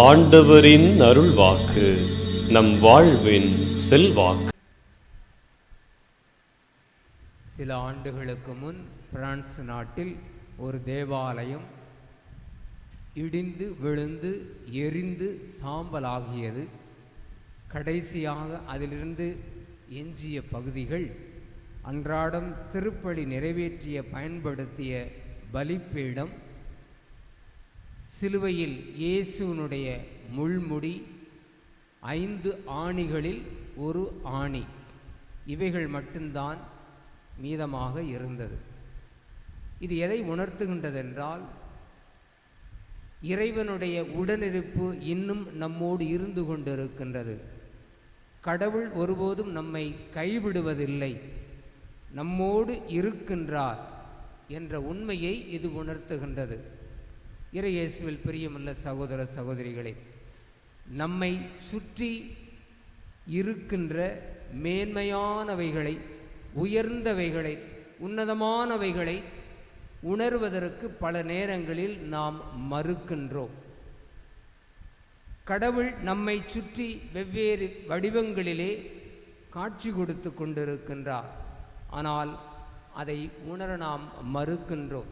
ஆண்டவரின் அருள்வாக்கு நம் வாழ்வின் செல்வாக்கு. சில ஆண்டுகளுக்கு முன் பிரான்ஸ் நாட்டில் ஒரு தேவாலயம் இடிந்து விழுந்து எரிந்து சாம்பலாகியது. கடைசியாக அதிலிருந்து எஞ்சிய பகுதிகள் அன்றாடம் திருப்பலி நிறைவேற்றிய பயன்படுத்திய பலிப்பீடம் சிலுவையில் இயேசுவினுடைய முள்முடி ஐந்து ஆணிகளில் ஒரு ஆணி. இவைகள் மட்டும்தான் மீதமாக இருந்தது. இது எதை உணர்த்துகின்றதென்றால் இறைவனுடைய உடனிருப்பு இன்னும் நம்மோடு இருந்து கொண்டிருக்கின்றது. கடவுள் ஒருபோதும் நம்மை கைவிடுவதில்லை. நம்மோடு இருக்கின்றார் என்ற உண்மையை இது உணர்த்துகின்றது. இறையேசுவில் பிரியமுள்ள சகோதர சகோதரிகளே நம்மை சுற்றி இருக்கின்ற மேன்மையானவைகளை உயர்ந்தவைகளை உன்னதமானவைகளை உணர்வதற்கு பல நேரங்களில் நாம் மறுக்கின்றோம். கடவுள் நம்மை சுற்றி வெவ்வேறு வடிவங்களிலே காட்சி கொடுத்து கொண்டிருக்கின்றார். ஆனால் அதை உணர நாம் மறுக்கின்றோம்.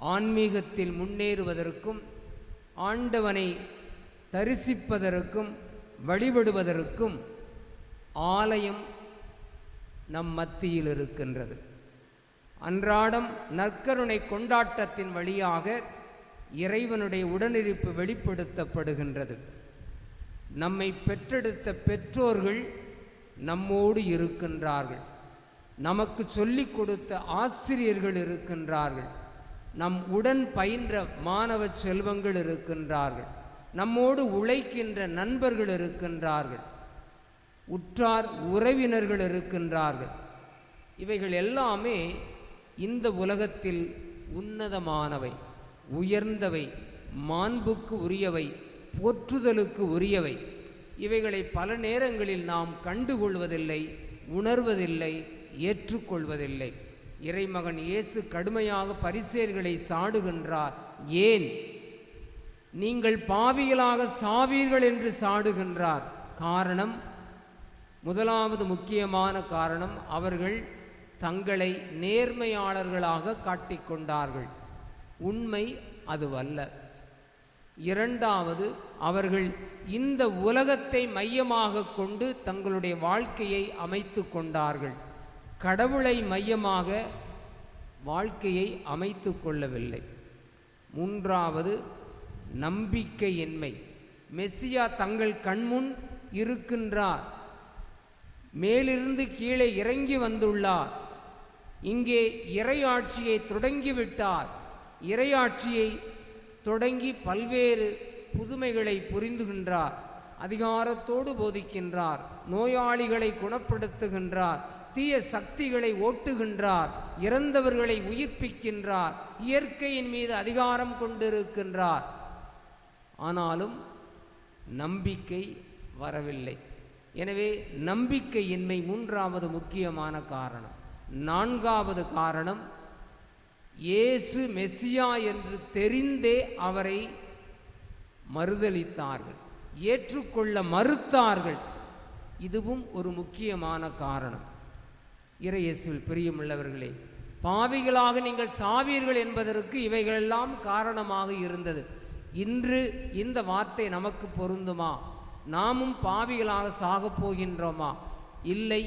ஆன்மீகத்தில் முன்னேறுவதற்கும் ஆண்டவனை தரிசிப்பதற்கும் வழிபடுவதற்கும் ஆலயம் நம் மத்தியில் இருக்கின்றது. அன்றாடம் நற்கருணை கொண்டாட்டத்தின் வழியாக இறைவனுடைய உடனிருப்பு வெளிப்படுத்தப்படுகின்றது. நம்மை பெற்றெடுத்த பெற்றோர்கள் நம்மோடு இருக்கின்றார்கள். நமக்கு சொல்லிக் கொடுத்த ஆசிரியர்கள் இருக்கின்றார்கள். நம் உடன் பயின்ற மாணவ செல்வங்கள் இருக்கின்றார்கள். நம்மோடு உழைக்கின்ற நண்பர்கள் இருக்கின்றார்கள். உற்றார் உறவினர்கள் இருக்கின்றார்கள். இவைகள் எல்லாமே இந்த உலகத்தில் உன்னதமானவை உயர்ந்தவை மாண்புக்கு உரியவை போற்றுதலுக்கு உரியவை. இவைகளை பல நேரங்களில் நாம் கண்டுகொள்வதில்லை உணர்வதில்லை ஏற்றுக்கொள்வதில்லை. இறைமகன் இயேசு கடுமையாக பரிசேர்களை சாடுகின்றார். ஏன்? நீங்கள் பாவிகளாக சாவீர்கள் என்று சாடுகின்றார். காரணம் முதலாவது முக்கியமான காரணம் அவர்கள் தங்களை நேர்மையாளர்களாக காட்டிக்கொண்டார்கள். உண்மை அதுவல்ல. இரண்டாவது அவர்கள் இந்த உலகத்தை மையமாக கொண்டு தங்களுடைய வாழ்க்கையை அமைத்து கொண்டார்கள். கடவுளை மையமாக வாழ்க்கையை அமைத்து கொள்ளவில்லை. மூன்றாவது நம்பிக்கையின்மை. மெஸ்ஸியா தங்கள் கண்முன் இருக்கின்றார். மேலிருந்து கீழே இறங்கி வந்துள்ளார். இங்கே இறையாட்சியை தொடங்கிவிட்டார். இறையாட்சியை தொடங்கி பல்வேறு புதுமைகளை புரிந்துகின்றார். அதிகாரத்தோடு போதிக்கின்றார். நோயாளிகளை குணப்படுத்துகின்றார். தீய சக்திகளை ஓட்டுகின்றார் இறந்தவர்களை உயிர்ப்பிக்கின்றார் இயற்கையின் மீது அதிகாரம் கொண்டிருக்கின்றார். ஆனாலும் நம்பிக்கை வரவில்லை. எனவே நம்பிக்கையின்மை மூன்றாவது முக்கியமான காரணம். நான்காவது காரணம் இயேசு மெஸ்ஸியா என்று தெரிந்தே அவரை மறுதலித்தார்கள் ஏற்றுக்கொள்ள மறுத்தார்கள். இதுவும் ஒரு முக்கியமான காரணம். இறையேசுவில் பிரியமுள்ளவர்களே பாவிகளாக நீங்கள் சாவீர்கள் என்பதற்கு இவைகளெல்லாம் காரணமாக இருந்தது. இன்று இந்த வார்த்தை நமக்கு பொருந்துமா? நாமும் பாவிகளாக சாகப் போகின்றோமா? இல்லை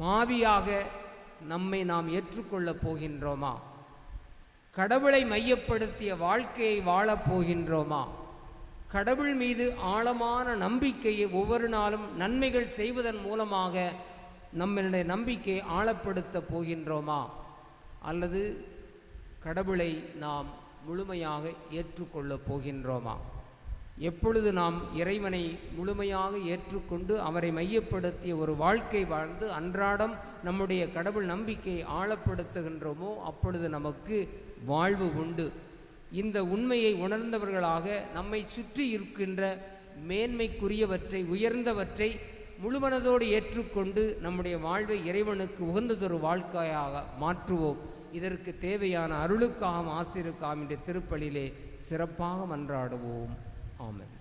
பாவியாக நம்மை நாம் ஏற்றுக்கொள்ளப் போகின்றோமா? கடவுளை மையப்படுத்திய வாழ்க்கையை வாழப் போகின்றோமா? கடவுள் மீது ஆழமான நம்பிக்கையை ஒவ்வொரு நாளும் நன்மைகள் செய்வதன் மூலமாக நம்மளுடைய நம்பிக்கையை ஆழப்படுத்த போகின்றோமா? அல்லது கடவுளை நாம் முழுமையாக ஏற்றுக்கொள்ளப் போகின்றோமா? எப்பொழுது நாம் இறைவனை முழுமையாக ஏற்றுக்கொண்டு அவரை மையப்படுத்திய ஒரு வாழ்க்கை வாழ்ந்து அன்றாடம் நம்முடைய கடவுள் நம்பிக்கையை ஆழப்படுத்துகின்றோமோ அப்பொழுது நமக்கு வாழ்வு உண்டு. இந்த உண்மையை உணர்ந்தவர்களாக நம்மை சுற்றி இருக்கின்ற மேன்மைக்குரியவற்றை உயர்ந்தவற்றை முழுமனதோடு ஏற்றுக்கொண்டு நம்முடைய வாழ்வை இறைவனுக்கு உகந்ததொரு வாழ்க்கையாக மாற்றுவோம். இதற்கு தேவையான அருளுக்காகவும் ஆசிருக்காம் என்ற திருப்பலிலே சிறப்பாக மன்றாடுவோம். ஆமென்.